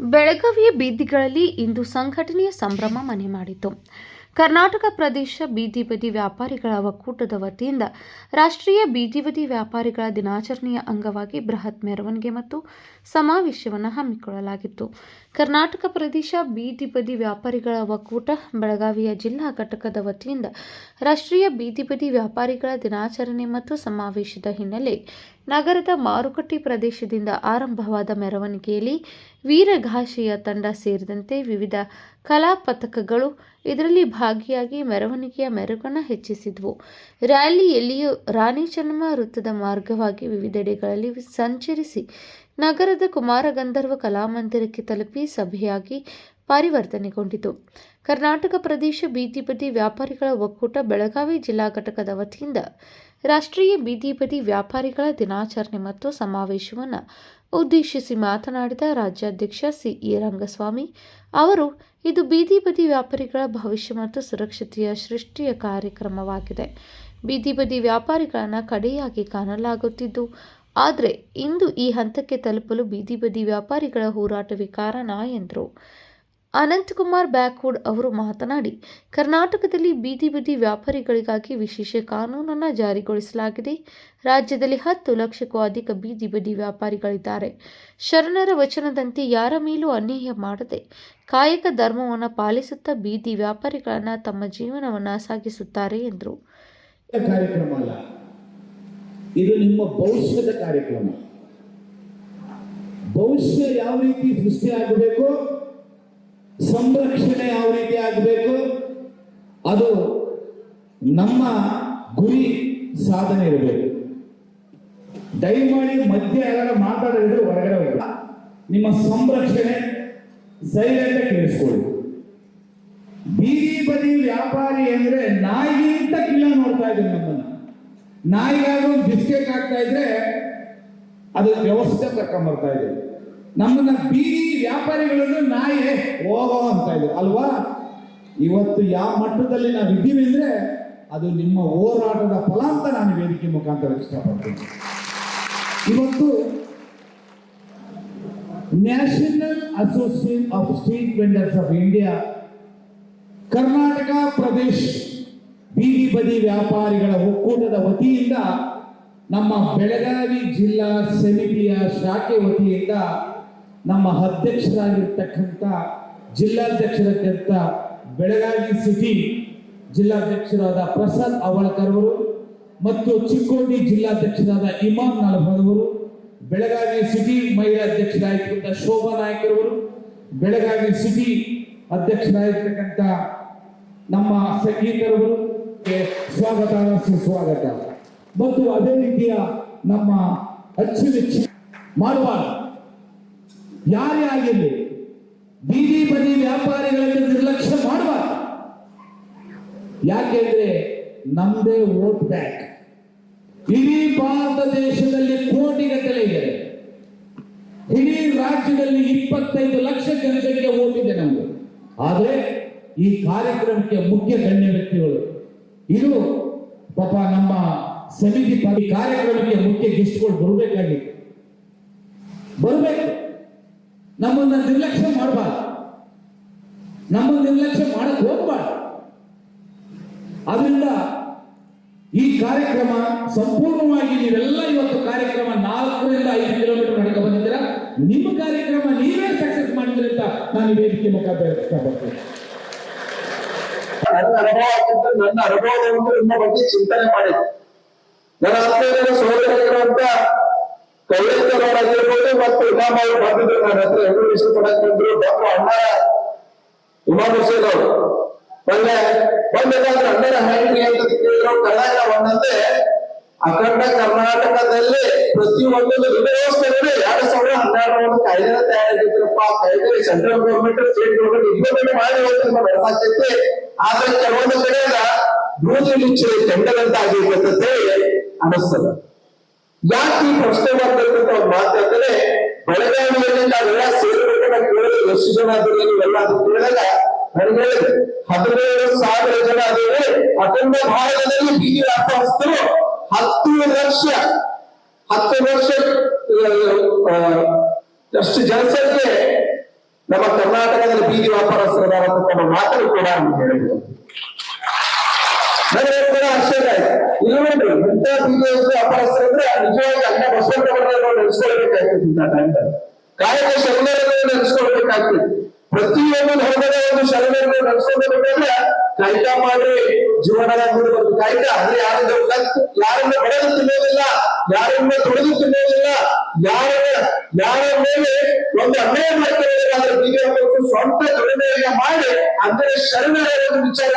ಬೆಳಗಾವಿಯ ಬೀದಿಗಳಲ್ಲಿ ಇಂದು ಸಂಘಟನೆಯ ಸಂಭ್ರಮ ಮನೆ ಮಾಡಿತು. ಕರ್ನಾಟಕ ಪ್ರದೇಶ ಬೀದಿ ಬದಿ ವ್ಯಾಪಾರಿಗಳ ಒಕ್ಕೂಟದ ವತಿಯಿಂದ ರಾಷ್ಟ್ರೀಯ ಬೀದಿ ಬದಿ ವ್ಯಾಪಾರಿಗಳ ದಿನಾಚರಣೆಯ ಅಂಗವಾಗಿ ಬೃಹತ್ ಮೆರವಣಿಗೆ ಮತ್ತು ಸಮಾವೇಶವನ್ನು ಹಮ್ಮಿಕೊಳ್ಳಲಾಗಿತ್ತು. ಕರ್ನಾಟಕ ಪ್ರದೇಶ ಬೀದಿ ಬದಿ ವ್ಯಾಪಾರಿಗಳ ಒಕ್ಕೂಟ ಬೆಳಗಾವಿಯ ಜಿಲ್ಲಾ ಘಟಕದ ವತಿಯಿಂದ ರಾಷ್ಟ್ರೀಯ ಬೀದಿ ಬದಿ ವ್ಯಾಪಾರಿಗಳ ದಿನಾಚರಣೆ ಮತ್ತು ಸಮಾವೇಶದ ಹಿನ್ನೆಲೆ ನಗರದ ಮಾರುಕಟ್ಟೆ ಪ್ರದೇಶದಿಂದ ಆರಂಭವಾದ ಮೆರವಣಿಗೆಯಲ್ಲಿ ವೀರಘಾಷೆಯ ತಂಡ ಸೇರಿದಂತೆ ವಿವಿಧ ಕಲಾ ಪಥಕಗಳು ಇದರಲ್ಲಿ ಭಾಗಿಯಾಗಿ ಮೆರವಣಿಗೆಯ ಮೆರುಗನ್ನು ಹೆಚ್ಚಿಸಿದ್ವು. ರ್ಯಾಲಿಯಲ್ಲಿಯೂ ರಾಣಿ ಚೆನ್ನಮ್ಮ ವೃತ್ತದ ಮಾರ್ಗವಾಗಿ ವಿವಿಧೆಡೆಗಳಲ್ಲಿ ಸಂಚರಿಸಿ ನಗರದ ಕುಮಾರಗಂಧರ್ವ ಕಲಾಮಂದಿರಕ್ಕೆ ತಲುಪಿ ಸಭೆಯಾಗಿ ಪರಿವರ್ತನೆಗೊಂಡಿತು. ಕರ್ನಾಟಕ ಪ್ರದೇಶ ಬೀದಿ ಬದಿ ವ್ಯಾಪಾರಿಗಳ ಒಕ್ಕೂಟ ಬೆಳಗಾವಿ ಜಿಲ್ಲಾ ಘಟಕದ ವತಿಯಿಂದ ರಾಷ್ಟ್ರೀಯ ಬೀದಿ ಬದಿ ವ್ಯಾಪಾರಿಗಳ ದಿನಾಚರಣೆ ಮತ್ತು ಸಮಾವೇಶವನ್ನು ಉದ್ದೇಶಿಸಿ ಮಾತನಾಡಿದ ರಾಜ್ಯಾಧ್ಯಕ್ಷ ಸಿಇ ರಂಗಸ್ವಾಮಿ ಅವರು, ಇದು ಬೀದಿ ಬದಿ ವ್ಯಾಪಾರಿಗಳ ಭವಿಷ್ಯ ಮತ್ತು ಸುರಕ್ಷತೆಯ ಸೃಷ್ಟಿಯ ಕಾರ್ಯಕ್ರಮವಾಗಿದೆ. ಬೀದಿ ಬದಿ ವ್ಯಾಪಾರಿಗಳನ್ನು ಕಡೆಯಾಗಿ ಕಾಣಲಾಗುತ್ತಿದ್ದು, ಆದರೆ ಇಂದು ಈ ಹಂತಕ್ಕೆ ತಲುಪಲು ಬೀದಿ ಬದಿ ವ್ಯಾಪಾರಿಗಳ ಹೋರಾಟವೇ ಕಾರಣ ಎಂದರು. ಅನಂತಕುಮಾರ್ ಬ್ಯಾಕ್ವುಡ್ ಅವರು ಮಾತನಾಡಿ, ಕರ್ನಾಟಕದಲ್ಲಿ ಬೀದಿ ಬೀದಿ ವ್ಯಾಪಾರಿಗಳಿಗಾಗಿ ವಿಶೇಷ ಕಾನೂನನ್ನು ಜಾರಿಗೊಳಿಸಲಾಗಿದೆ. ರಾಜ್ಯದಲ್ಲಿ ಹತ್ತು ಲಕ್ಷಕ್ಕೂ ಅಧಿಕ ಬೀದಿ ಬದಿ ವ್ಯಾಪಾರಿಗಳಿದ್ದಾರೆ. ಶರಣರ ವಚನದಂತೆ ಯಾರ ಮೇಲೂ ಅನ್ಯಾಯ ಮಾಡದೆ ಕಾಯಕ ಧರ್ಮವನ್ನು ಪಾಲಿಸುತ್ತಾ ಬೀದಿ ವ್ಯಾಪಾರಿಗಳನ್ನು ತಮ್ಮ ಜೀವನವನ್ನು ಸಾಗಿಸುತ್ತಾರೆ ಎಂದರು. ಇದು ನಿಮ್ಮ ಭವಿಷ್ಯದ ಕಾರ್ಯಕ್ರಮ. ಭವಿಷ್ಯ ಯಾವ ರೀತಿ ಸೃಷ್ಟಿ ಆಗಬೇಕು ಸಂರಕ್ಷಣೆ ಯಾವ ರೀತಿ ಆಗಬೇಕು? ಅದು ನಮ್ಮ ಗುರಿ ಸಾಧನೆ ಇರಬೇಕು. ದಯಮಾಡಿ ಮಧ್ಯೆ ಯಾರು ಮಾತಾಡಿದ್ರೆ ಹೊರಗಡೆ ಹೋಗ ನಿಮ್ಮ ಸಂರಕ್ಷಣೆ ಸೈಲೆಂಟ್ ಕೇಳಿಸ್ಕೊಳ್ಳಿ. ಬೀದಿ ಬದಿ ವ್ಯಾಪಾರಿ ಅಂದ್ರೆ ನಾಯಿಗಿಂತ ಕಿಲ್ಲ ನೋಡ್ತಾ ಇದ್ರು ನಮ್ಮನ್ನ. ನಾಯಿಗಾದ್ರು ಬಿಸ್ಕೆಟ್ ಆಗ್ತಾ ಇದ್ರೆ ಅದಕ್ಕೆ ವ್ಯವಸ್ಥೆ ಕರ್ಕೊಂಬರ್ತಾ ಇದೆ. ನಮ್ಮನ್ನ ಬೀದಿ ವ್ಯಾಪಾರಿಗಳನ್ನು ನಾಯಿ ಹೋಗೋ ಅಂತ ಇದೆ. ಅಲ್ವಾ? ಇವತ್ತು ಯಾವ ಮಟ್ಟದಲ್ಲಿ ನಾವು ಇದ್ದೀವಿ ಅಂದ್ರೆ ಅದು ನಿಮ್ಮ ಹೋರಾಟದ ಫಲ ಅಂತ ನಾನು ವೇದಿಕೆ ಮುಖಾಂತರ ಇಷ್ಟಪಡ್ತೀನಿ. ಇವತ್ತು national association of street vendors of India Karnataka Pradesh ಬೀದಿ ಬದಿ ವ್ಯಾಪಾರಿಗಳ ಒಕ್ಕೂಟದ ವತಿಯಿಂದ ನಮ್ಮ ಬೆಳಗಾವಿ ಜಿಲ್ಲಾ ಸಮಿತಿಯ ಶಾಖೆ ವತಿಯಿಂದ ನಮ್ಮ ಅಧ್ಯಕ್ಷರಾಗಿರ್ತಕ್ಕಂಥ ಜಿಲ್ಲಾಧ್ಯಕ್ಷರಾಗಿರ್ತ ಬೆಳಗಾವಿ ಸಿಟಿ ಜಿಲ್ಲಾಧ್ಯಕ್ಷರಾದ ಪ್ರಸಾದ್ ಅವಳಕರ್ ಅವರು ಮತ್ತು ಚಿಕ್ಕೋಡಿ ಜಿಲ್ಲಾಧ್ಯಕ್ಷರಾದ ಇಮಾನ್ ನಾಲ್ಭದವರು ಬೆಳಗಾವಿ ಸಿಟಿ ಮಹಿಳಾ ಅಧ್ಯಕ್ಷರಾಗಿರ್ತಕ್ಕಂಥ ಶೋಭಾ ನಾಯಕರವರು, ಬೆಳಗಾವಿ ಸಿಟಿ ಅಧ್ಯಕ್ಷರಾಗಿರ್ತಕ್ಕಂಥ ನಮ್ಮ ಸಂಗೀತರವರು. ಸ್ವಾಗತ, ಸುಸ್ವಾಗತ. ಮತ್ತು ಅದೇ ರೀತಿಯ ನಮ್ಮ ಅಚ್ಚುಮೆಚ್ಚು ಮಾಡುವ ಯಾರೇ ಆಗಿರಲಿ ಬೀದಿ ಬದಿ ವ್ಯಾಪಾರಿಗಳನ್ನು ನಿರ್ಲಕ್ಷ್ಯ ಮಾಡಬಾರ್ದು. ಯಾಕೆಂದ್ರೆ ನಮ್ದೇ ವೋಟ್ ಬ್ಯಾಂಕ್. ಇಡೀ ಭಾರತ ದೇಶದಲ್ಲಿ ಕೋಟಿಗಟ್ಟಲೆ ಇದೆ. ಇಡೀ ರಾಜ್ಯದಲ್ಲಿ ಇಪ್ಪತ್ತೈದು ಲಕ್ಷ ಜನಸಂಖ್ಯೆ ವೋಟ್ ಇದೆ ಆದ್ರೆ ಈ ಕಾರ್ಯಕ್ರಮಕ್ಕೆ ಮುಖ್ಯ ಗಣ್ಯ ವ್ಯಕ್ತಿಗಳು ಇದು ಪಾಪ ನಮ್ಮ ಸಮಿತಿ ಕಾರ್ಯಕ್ರಮಕ್ಕೆ ಮುಖ್ಯ ಗೆಸ್ಟ್ಗಳು ಬರಬೇಕಾಗಿತ್ತು. ಬರಬೇಕು. ನಮ್ಮನ್ನ ನಿರ್ಲಕ್ಷ್ಯ ಮಾಡಬಾರ್ದು. ನಮ್ಮ ನಿರ್ಲಕ್ಷ್ಯ ಮಾಡಕ್ ಹೋಗ್ಬಾರ್ದು. ಅದರಿಂದ ಈ ಕಾರ್ಯಕ್ರಮ ಸಂಪೂರ್ಣವಾಗಿ ನೀವೆಲ್ಲ ಇವತ್ತು ಕಾರ್ಯಕ್ರಮ ನಾಲ್ಕರಿಂದ ಐದು ಕಿಲೋಮೀಟರ್ ನಡ್ಕೊ ಬಂದಿದ್ದೀರ? ನಿಮ್ಮ ಕಾರ್ಯಕ್ರಮ ನೀವೇ ಸಕ್ಸಸ್ ಮಾಡಿದ್ರಿ ಅಂತ ನಾನು ವೇದಿಕೆ ಮುಖಾಂತರ ಇಷ್ಟಪಡ್ತೇನೆ ನನ್ನ ಅನುಭವ ನನ್ನ ಬಗ್ಗೆ ಚಿಂತನೆ ಮಾಡಿದೆ ನನ್ನ ಹತ್ತಿರ ಸಹೋದರರು ಅಂತ ಆಗಿರ್ಬೋದು ಮತ್ತು ಇಮಾಮ್ ಅವರು ಬಂದಿದ್ರು ನನ್ನ ಹತ್ರ ಎರಡು ವಿಷಯ ಬಂದ್ರು ಡಾಕ್ಟರ್ ಅಣ್ಣ ಇಮಾಮ್ ಹುಸೇನ್ ಅವರು ಮೊನ್ನೆ ಬಂದಿದ್ದಾರೆ ಅಣ್ಣರ ಹೆಂಗ್ರಿ ಅಂತ ಕೇಳಿದ್ರು ಕರ್ನಾಟಕ ಒಂದಂತೆ ಅಖಂಡ ಕರ್ನಾಟಕದಲ್ಲಿ ಪ್ರತಿಯೊಂದು ವ್ಯವಸ್ಥೆಯಲ್ಲಿ ಎರಡ್ ಸಾವಿರದ ಒಂದು ಕಾಯ್ದೆ ತಯಾರಾಗಿದ್ರಪ್ಪ. ಆ ಕಾಯ್ದೆ central government state government implement ಮಾಡಿ ಅರ್ಥಾಗ್ತೈತಿ ಆದ್ರೆ ಕೆಲವೊಂದು ಕಡೆಯಿಂದ ಬೂದಿ ಮುಚ್ಚಿ ಅಂತ ಹೇಳಿ ಅನಿಸ್ತದ. ಯಾಕೆ ಈ ಪ್ರಶ್ನೆ ಮಾಡ್ಬೇಕು ಅಂತ ಅವ್ರು ಮಾತಾಡ್ತಾರೆ ಬೆಳಗಾವಿಯಲ್ಲಿ ನಾವೆಲ್ಲ ಸೇರ್ಬೇಕು ಕೇಳಿದ್ರೆ ಎಷ್ಟು ಜನ ಆದ್ರೆ ನೀವೆಲ್ಲ ಅದು ಕೇಳಿದಾಗ ನನಗೆ ಹದಿನೇಳು ಸಾವಿರ ಜನ ಆದ್ರೆ ಅಖಂಡ ಭಾರತದಲ್ಲಿ ಬೀದಿ ವ್ಯಾಪಾರಸ್ಥರು ಹತ್ತು ವರ್ಷ ಹತ್ತು ವರ್ಷ ಅಷ್ಟು ಜನಸಂಖ್ಯೆ ನಮ್ಮ ಕರ್ನಾಟಕದಲ್ಲಿ ಬೀದಿ ವ್ಯಾಪಾರಸ್ಥರ ಅಂತಕ್ಕಂಥ ಮಾತನ್ನು ಕೂಡ ಹೇಳಿದ್ರು ನನಗೆ ಕೂಡ ಆಶ್ಚರ್ಯ ಇಲ್ಲ ಇಂಥ ಬೀದಿ ವ್ಯಾಪಾರಸ್ಥರು ಕಾಯಕ ಶರಣರನ್ನು ನಡೆಸ್ಕೊಳ್ಬೇಕಾಗ್ತದೆ ಪ್ರತಿಯೊಂದು ಧರ್ಮದ ಒಂದು ಶರಣರನ್ನು ನೆನೆಸ್ಕೊಳ್ಬೇಕಾದ್ರೆ ಕಾಯ್ಕ ಮಾಡಿ ಜೀವನದ ಮುಂದೆ ಬಂದು ಕಾಯ್ಕ ಅಂದ್ರೆ ಯಾರನ್ನ ಯಾರನ್ನ ಬಡದು ತಿನ್ನೋದಿಲ್ಲ ಯಾರನ್ನ ತೊಡೆದು ತಿನ್ನೋದಿಲ್ಲ ಯಾರ ಯಾರ ಮೇಲೆ ಒಂದು ಅನ್ಯಾಯ ಮಾಡ್ಕೊಳ್ಳೋದಾದ್ರೆ ಬೀದಿ ವ್ಯಾಪಾರಸ್ಥರು ಸ್ವಂತ ದುಡಿಮೆಯನ್ನ ಮಾಡಿ ಅಂದ್ರೆ ಶರಣರ ಒಂದು ವಿಚಾರ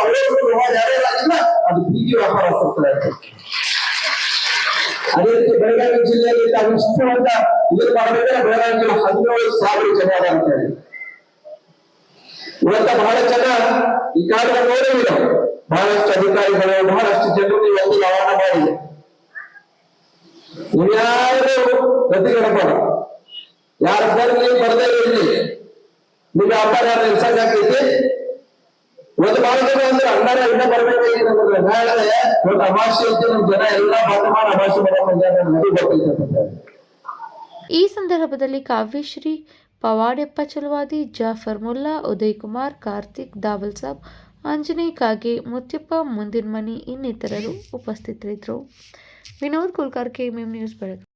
ಅವರ ವ್ಯವಹಾರ ಯಾರ್ಯಾರಾಗಿಲ್ಲ ಅದು ಬೀದಿ ವ್ಯಾಪಾರಸ್ಥರಾಗ್ತದೆ ಅದೇ ರೀತಿ ಬೆಳಗಾವಿ ಜಿಲ್ಲೆಯಲ್ಲಿ ತಾವು ಇಷ್ಟು ಅಂತ ಇದನ್ನ ಮಾಡಬೇಕಾದ್ರೆ ಬೆಳಗಾವಿ ಜಿಲ್ಲೆ ಹದಿನೇಳು ಸಾವಿರ ಜನ ಅದ ಅಂತ ಹೇಳಿ ಇವತ್ತ ಬಹಳ ಜನ ಈ ಕಾರ್ಯ ನೋಡಿಲ್ಲ ಬಹಳಷ್ಟು ಅಧಿಕಾರಿಗಳು ಬಹಳಷ್ಟು ಜನರು ಇವತ್ತು ರವಾನ ಮಾಡಿದೆ ಇನ್ಯಾರು ಗತಿಗಡಬಾರ ಯಾರ ಬರ್ಲಿ ಬರ್ದೇ ಇರಲಿ ನಿಮ್ಮ ವ್ಯಾಪಾರ ನಿಲ್ಸಕ್ಕಾಗೈತಿ ಇವತ್ತು ಬಹಳ ಇನ್ನ ಏನಂದ್ರೆ ನಮ್ ಜನ ಎಲ್ಲಾ ಈ ಸಂದರ್ಭದಲ್ಲಿ ಕಾವ್ಯಶ್ರೀ, ಪವಾಡೆಪ್ಪ ಚಲವಾದಿ, ಜಾಫರ್ ಮುಲ್ಲಾ ಉದಯ್ ಕುಮಾರ್ ಕಾರ್ತಿಕ್, ದಾವಲ್ ಸಾಬ್, ಆಂಜನೇಯ ಕಾಗೆ, ಮುತ್ಯಪ್ಪ ಮುಂದಿನಮನಿ ಇನ್ನಿತರರು ಉಪಸ್ಥಿತರಿದ್ದರು. Vinod Kulkarni KMM news Belagavi